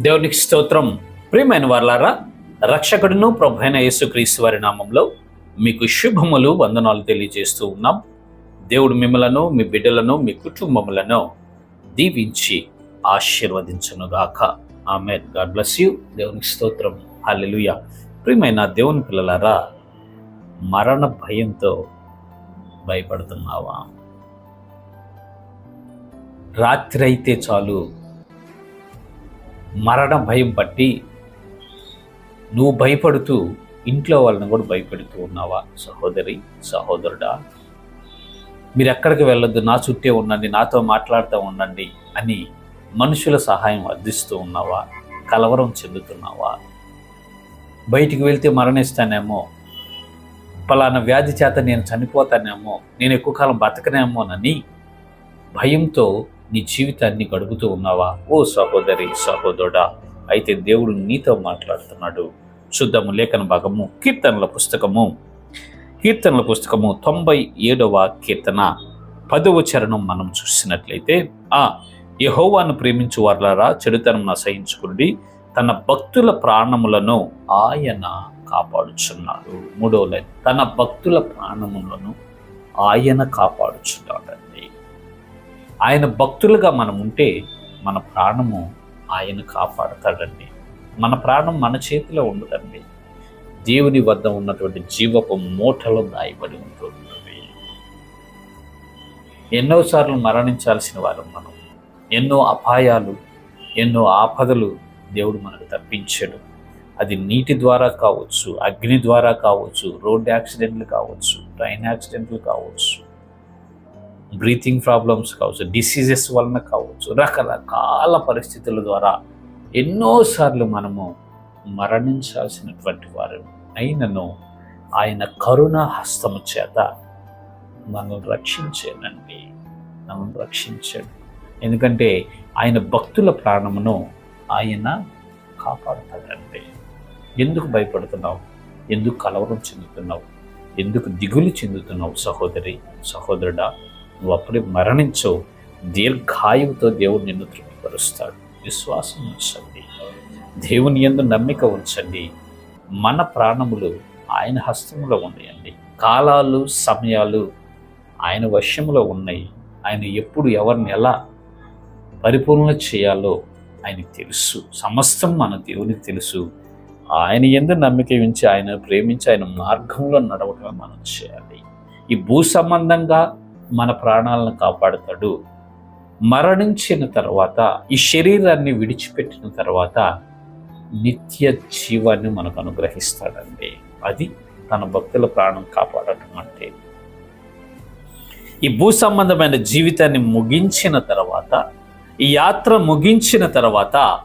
దేవునికి స్తోత్రం. ప్రియమైన వార్లారా రక్షకుడును ప్రభైన యేసుక్రీస్తు వారి నామంలో మీకు శుభములు వందనాలు తెలియజేస్తూ ఉన్నాం. దేవుడు మిమ్మలను మీ బిడ్డలను మీ కుటుంబములను దీవించి ఆశీర్వదించనుగాక ఆమె గాడ్ బ్లెస్ యూ. దేవునికి స్తోత్రం. హల్లెలుయ. ప్రియమైన దేవుని పిల్లలారా మరణ భయంతో భయపడుతున్నావా? రాత్రి అయితే చాలు. మరణ భయం పట్టి నువ్వు భయపడుతూ ఇంట్లో వాళ్ళని కూడా భయపెడుతూ ఉన్నావా? సహోదరి సహోదరుడా మీరు ఎక్కడికి వెళ్ళొద్దు నా చుట్టే ఉండండి నాతో మాట్లాడుతూ ఉండండి అని మనుషుల సహాయం అందిస్తూ ఉన్నావా? కలవరం చెందుతున్నావా? బయటికి వెళ్తే మరణిస్తానేమో పలానా వ్యాధి చేత నేను చనిపోతానేమో నేను ఎక్కువ కాలం బతకనేమోనని భయంతో నీ జీవితాన్ని గడుపుతూ ఉన్నావా? ఓ సహోదరి సహోదరుడా అయితే దేవుడు నీతో మాట్లాడుతున్నాడు. చూద్దాము లేఖన భాగము కీర్తనల పుస్తకము. కీర్తనల పుస్తకము తొంభై ఏడవ కీర్తన. పదవ చరణం మనం చూసినట్లయితే ఆ యహోవాను ప్రేమించు వారులారా చెడుతనం అసహించుకుని తన భక్తుల ప్రాణములను ఆయన కాపాడుచున్నాడు. మూడో లైన్ తన భక్తుల ప్రాణములను ఆయన కాపాడుచున్నాడు. ఆయన భక్తులుగా మనం ఉంటే మన ప్రాణము ఆయన కాపాడతాడండి. మన ప్రాణం మన చేతిలో ఉండదండి. దేవుని వద్ద ఉన్నటువంటి జీవపు మూటలో దాయబడి ఉంటుంది ఎన్నోసార్లు మరణించాల్సిన వారు మనం. ఎన్నో అపాయాలు ఎన్నో ఆపదలు దేవుడు మనకు తప్పించాడు. అది నీటి ద్వారా కావచ్చు అగ్ని ద్వారా కావచ్చు రోడ్ యాక్సిడెంట్లు కావచ్చు ట్రైన్ యాక్సిడెంట్లు కావచ్చు బ్రీతింగ్ ప్రాబ్లమ్స్ కావచ్చు డిసీజెస్ వలన కావచ్చు రకరకాల పరిస్థితుల ద్వారా ఎన్నోసార్లు మనము మరణించాల్సినటువంటి వారు అయినను ఆయన కరుణ హస్తము చేత మనల్ని రక్షించానండి. మనల్ని రక్షించాడు. ఎందుకంటే ఆయన భక్తుల ప్రాణమును ఆయన కాపాడతాడండి. ఎందుకు భయపడుతున్నావు? ఎందుకు కలవరం చెందుతున్నావు? ఎందుకు దిగులు చెందుతున్నావు సహోదరి సహోదరుడా? నువ్వు అప్పుడే మరణించవు. దీర్ఘాయువుతో దేవుడు నిన్ను తృప్తిపరుస్తాడు. విశ్వాసం ఉంచండి. దేవుని ఎందు నమ్మిక ఉంచండి. మన ప్రాణములు ఆయన హస్తములో ఉన్నాయండి. కాలాలు సమయాలు ఆయన వశ్యములో ఉన్నాయి. ఆయన ఎప్పుడు ఎవరిని ఎలా పరిపూర్ణ చేయాలో ఆయనకు తెలుసు. సమస్తం మన దేవునికి తెలుసు. ఆయన ఎందు నమ్మిక ఉంచి ఆయన ప్రేమించి ఆయన మార్గంలో నడవటమే మనం చేయాలి. ఈ భూ సంబంధంగా మన ప్రాణాలను కాపాడుతాడు. మరణించిన తర్వాత ఈ శరీరాన్ని విడిచిపెట్టిన తర్వాత నిత్య జీవాన్ని మనకు అనుగ్రహిస్తాడండి. అది తన భక్తుల ప్రాణం కాపాడటం అంటే. ఈ భూ సంబంధమైన జీవితాన్ని ముగించిన తర్వాత ఈ యాత్ర ముగించిన తర్వాత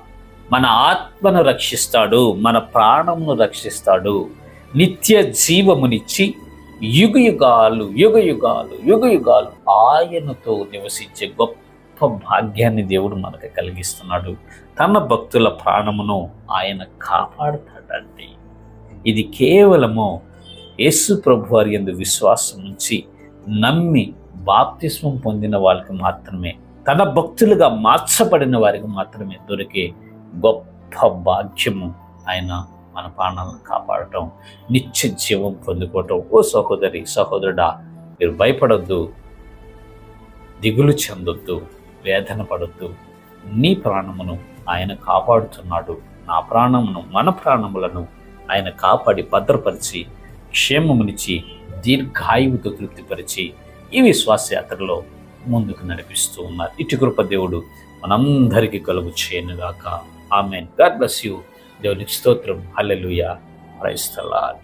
మన ఆత్మను రక్షిస్తాడు మన ప్రాణమును రక్షిస్తాడు నిత్య జీవమునిచ్చి యుగ యుగాలు యుగ యుగాలు యుగ యుగాలు ఆయనతో నివసించే గొప్ప భాగ్యాన్ని దేవుడు మనకు కలిగిస్తున్నాడు. తన భక్తుల ప్రాణమును ఆయన కాపాడుతాడండి. ఇది కేవలము యేసు ప్రభు వారి ఎందు విశ్వాసం నుంచి నమ్మి బాప్తిస్మం పొందిన వాళ్ళకి మాత్రమే తన భక్తులుగా మార్చబడిన వారికి మాత్రమే దొరికే గొప్ప భాగ్యము ఆయన మన ప్రాణాలను కాపాడటం నిత్య జీవం పొందుకోవటం. ఓ సహోదరి సహోదరుడా మీరు భయపడొద్దు దిగులు చెందొద్దు వేదన పడొద్దు. నీ ప్రాణమును ఆయన కాపాడుతున్నాడు. నా ప్రాణమును మన ప్రాణములను ఆయన కాపాడి భద్రపరిచి క్షేమమునిచ్చి దీర్ఘాయువుతో తృప్తిపరిచి ఈ విశ్వాసయాత్రలో ముందుకు నడిపిస్తూ ఉన్నారు. ఇటు కృప దేవుడు మనందరికీ కలుగు చేయనుగాక. ఆమె గాడ్ బ్లెస్ యూ. దేవునికి స్తోత్రం. హల్లెలూయా. క్రైస్తలాడ్